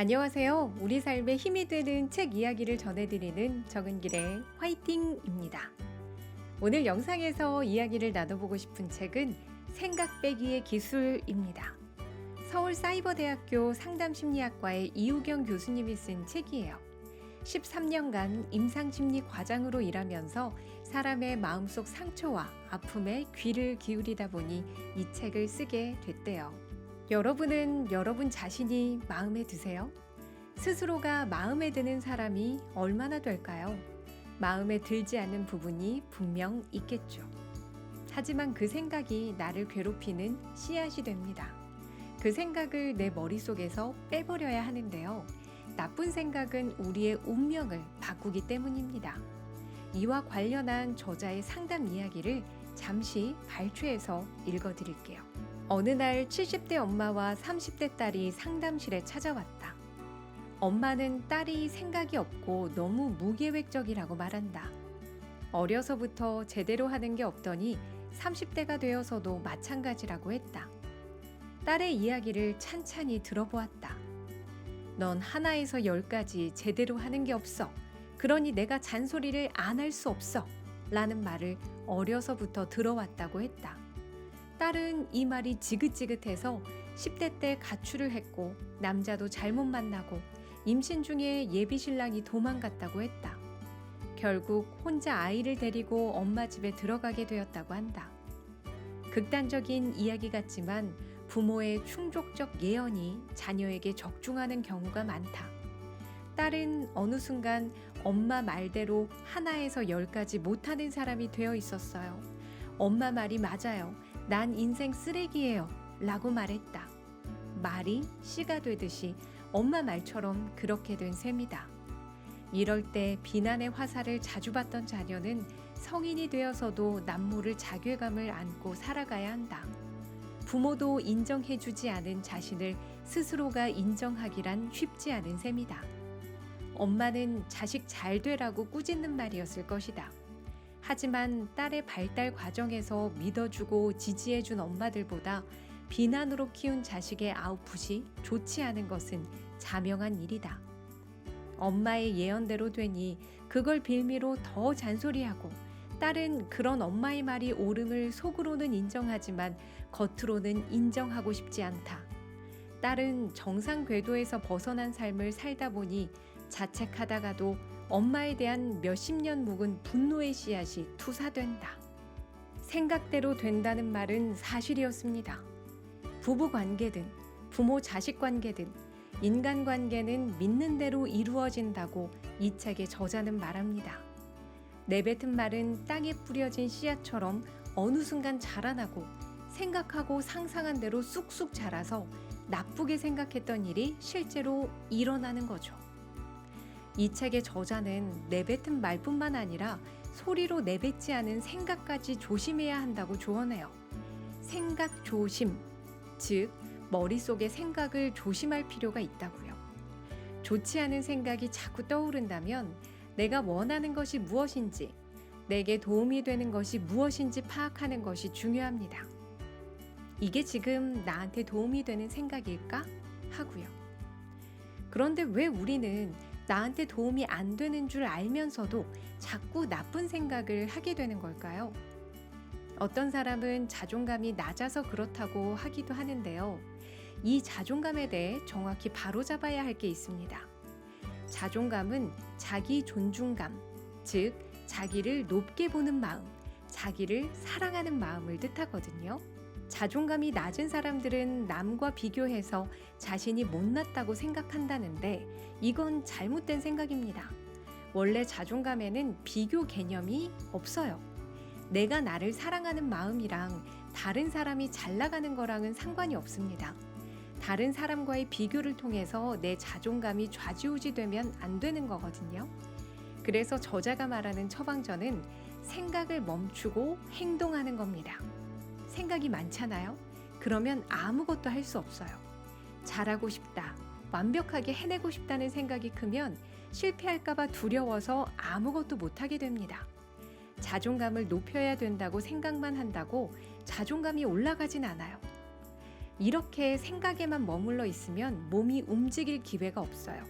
안녕하세요. 우리 삶에 힘이 되는 책 이야기를 전해드리는 적은길의 화이팅입니다. 오늘 영상에서 이야기를 나눠보고 싶은 책은 생각 빼기의 기술입니다. 서울 사이버대학교 상담심리학과의 이우경 교수님이 쓴 책이에요. 13년간 임상심리 과장으로 일하면서 사람의 마음속 상처와 아픔에 귀를 기울이다 보니 이 책을 쓰게 됐대요. 여러분은 여러분 자신이 마음에 드세요? 스스로가 마음에 드는 사람이 얼마나 될까요? 마음에 들지 않는 부분이 분명 있겠죠. 하지만 그 생각이 나를 괴롭히는 씨앗이 됩니다. 그 생각을 내 머릿속에서 빼버려야 하는데요. 나쁜 생각은 우리의 운명을 바꾸기 때문입니다. 이와 관련한 저자의 상담 이야기를 잠시 발췌해서 읽어드릴게요. 어느 날 70대 엄마와 30대 딸이 상담실에 찾아왔다. 엄마는 딸이 생각이 없고 너무 무계획적이라고 말한다. 어려서부터 제대로 하는 게 없더니 30대가 되어서도 마찬가지라고 했다. 딸의 이야기를 찬찬히 들어보았다. 넌 하나에서 열까지 제대로 하는 게 없어. 그러니 내가 잔소리를 안 할 수 없어. 라는 말을 어려서부터 들어왔다고 했다. 딸은 이 말이 지긋지긋해서 10대 때 가출을 했고 남자도 잘못 만나고 임신 중에 예비 신랑이 도망갔다고 했다. 결국 혼자 아이를 데리고 엄마 집에 들어가게 되었다고 한다. 극단적인 이야기 같지만 부모의 충족적 예언이 자녀에게 적중하는 경우가 많다. 딸은 어느 순간 엄마 말대로 하나에서 열까지 못하는 사람이 되어 있었어요. 엄마 말이 맞아요. 난 인생 쓰레기예요. 라고 말했다. 말이 씨가 되듯이 엄마 말처럼 그렇게 된 셈이다. 이럴 때 비난의 화살을 자주 받던 자녀는 성인이 되어서도 남모를 자괴감을 안고 살아가야 한다. 부모도 인정해주지 않은 자신을 스스로가 인정하기란 쉽지 않은 셈이다. 엄마는 자식 잘 되라고 꾸짖는 말이었을 것이다. 하지만 딸의 발달 과정에서 믿어주고 지지해준 엄마들보다 비난으로 키운 자식의 아웃풋이 좋지 않은 것은 자명한 일이다. 엄마의 예언대로 되니 그걸 빌미로 더 잔소리하고 딸은 그런 엄마의 말이 옳음을 속으로는 인정하지만 겉으로는 인정하고 싶지 않다. 딸은 정상 궤도에서 벗어난 삶을 살다 보니 자책하다가도 엄마에 대한 몇십 년 묵은 분노의 씨앗이 투사된다. 생각대로 된다는 말은 사실이었습니다. 부부 관계든 부모 자식 관계든 인간 관계는 믿는 대로 이루어진다고 이 책의 저자는 말합니다. 내뱉은 말은 땅에 뿌려진 씨앗처럼 어느 순간 자라나고 생각하고 상상한 대로 쑥쑥 자라서 나쁘게 생각했던 일이 실제로 일어나는 거죠. 이 책의 저자는 내뱉은 말뿐만 아니라 소리로 내뱉지 않은 생각까지 조심해야 한다고 조언해요. 생각 조심, 즉, 머릿속의 생각을 조심할 필요가 있다고요. 좋지 않은 생각이 자꾸 떠오른다면 내가 원하는 것이 무엇인지, 내게 도움이 되는 것이 무엇인지 파악하는 것이 중요합니다. 이게 지금 나한테 도움이 되는 생각일까? 하고요. 그런데 왜 우리는 나한테 도움이 안 되는 줄 알면서도 자꾸 나쁜 생각을 하게 되는 걸까요? 어떤 사람은 자존감이 낮아서 그렇다고 하기도 하는데요. 이 자존감에 대해 정확히 바로잡아야 할 게 있습니다. 자존감은 자기 존중감, 즉, 자기를 높게 보는 마음, 자기를 사랑하는 마음을 뜻하거든요. 자존감이 낮은 사람들은 남과 비교해서 자신이 못났다고 생각한다는데 이건 잘못된 생각입니다. 원래 자존감에는 비교 개념이 없어요. 내가 나를 사랑하는 마음이랑 다른 사람이 잘 나가는 거랑은 상관이 없습니다. 다른 사람과의 비교를 통해서 내 자존감이 좌지우지 되면 안 되는 거거든요. 그래서 저자가 말하는 처방전은 생각을 멈추고 행동하는 겁니다. 생각이 많잖아요. 그러면 아무것도 할 수 없어요. 잘하고 싶다. 완벽하게 해내고 싶다는 생각이 크면 실패할까봐 두려워서 아무것도 못하게 됩니다. 자존감을 높여야 된다고 생각만 한다고 자존감이 올라가진 않아요. 이렇게 생각에만 머물러 있으면 몸이 움직일 기회가 없어요.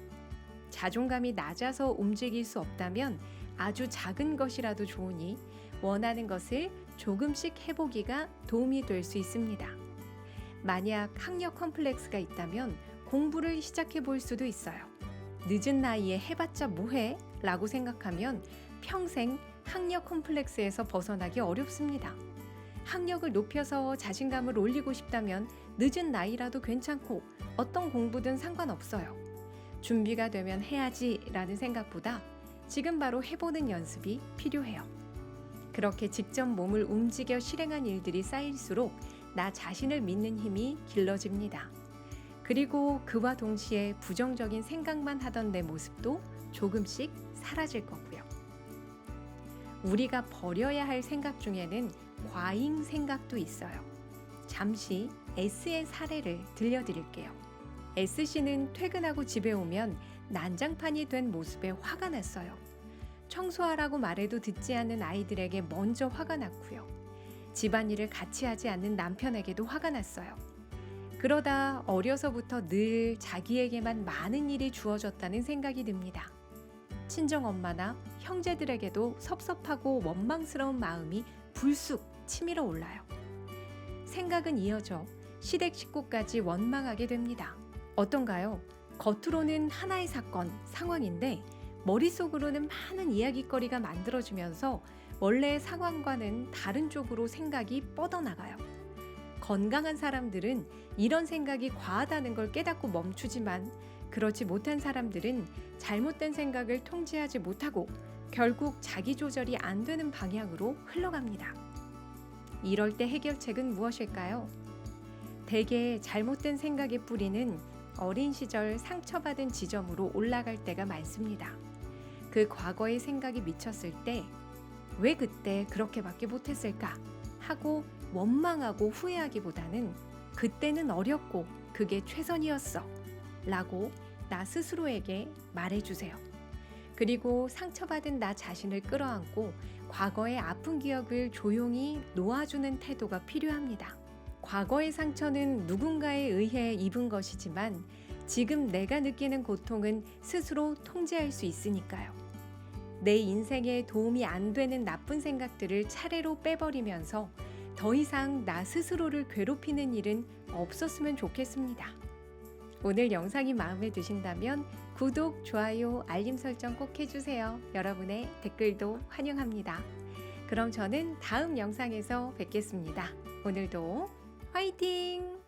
자존감이 낮아서 움직일 수 없다면 아주 작은 것이라도 좋으니 원하는 것을 조금씩 해보기가 도움이 될 수 있습니다. 만약 학력 컴플렉스가 있다면 공부를 시작해 볼 수도 있어요. 늦은 나이에 해봤자 뭐해? 라고 생각하면 평생 학력 컴플렉스에서 벗어나기 어렵습니다. 학력을 높여서 자신감을 올리고 싶다면 늦은 나이라도 괜찮고 어떤 공부든 상관없어요. 준비가 되면 해야지 라는 생각보다 지금 바로 해보는 연습이 필요해요. 그렇게 직접 몸을 움직여 실행한 일들이 쌓일수록 나 자신을 믿는 힘이 길러집니다. 그리고 그와 동시에 부정적인 생각만 하던 내 모습도 조금씩 사라질 거고요. 우리가 버려야 할 생각 중에는 과잉 생각도 있어요. 잠시 S의 사례를 들려드릴게요. S씨는 퇴근하고 집에 오면 난장판이 된 모습에 화가 났어요. 청소하라고 말해도 듣지 않는 아이들에게 먼저 화가 났고요. 집안일을 같이 하지 않는 남편에게도 화가 났어요. 그러다 어려서부터 늘 자기에게만 많은 일이 주어졌다는 생각이 듭니다. 친정 엄마나 형제들에게도 섭섭하고 원망스러운 마음이 불쑥 치밀어 올라요. 생각은 이어져 시댁 식구까지 원망하게 됩니다. 어떤가요? 겉으로는 하나의 사건, 상황인데 머릿속으로는 많은 이야기거리가 만들어지면서 원래의 상황과는 다른 쪽으로 생각이 뻗어나가요. 건강한 사람들은 이런 생각이 과하다는 걸 깨닫고 멈추지만 그렇지 못한 사람들은 잘못된 생각을 통제하지 못하고 결국 자기 조절이 안 되는 방향으로 흘러갑니다. 이럴 때 해결책은 무엇일까요? 대개 잘못된 생각의 뿌리는 어린 시절 상처받은 지점으로 올라갈 때가 많습니다. 그 과거의 생각이 미쳤을 때 왜 그때 그렇게밖에 못했을까 하고 원망하고 후회하기보다는 그때는 어렸고 그게 최선이었어 라고 나 스스로에게 말해주세요. 그리고 상처받은 나 자신을 끌어안고 과거의 아픈 기억을 조용히 놓아주는 태도가 필요합니다. 과거의 상처는 누군가에 의해 입은 것이지만 지금 내가 느끼는 고통은 스스로 통제할 수 있으니까요. 내 인생에 도움이 안 되는 나쁜 생각들을 차례로 빼버리면서 더 이상 나 스스로를 괴롭히는 일은 없었으면 좋겠습니다. 오늘 영상이 마음에 드신다면 구독, 좋아요, 알림 설정 꼭 해주세요. 여러분의 댓글도 환영합니다. 그럼 저는 다음 영상에서 뵙겠습니다. 오늘도 화이팅!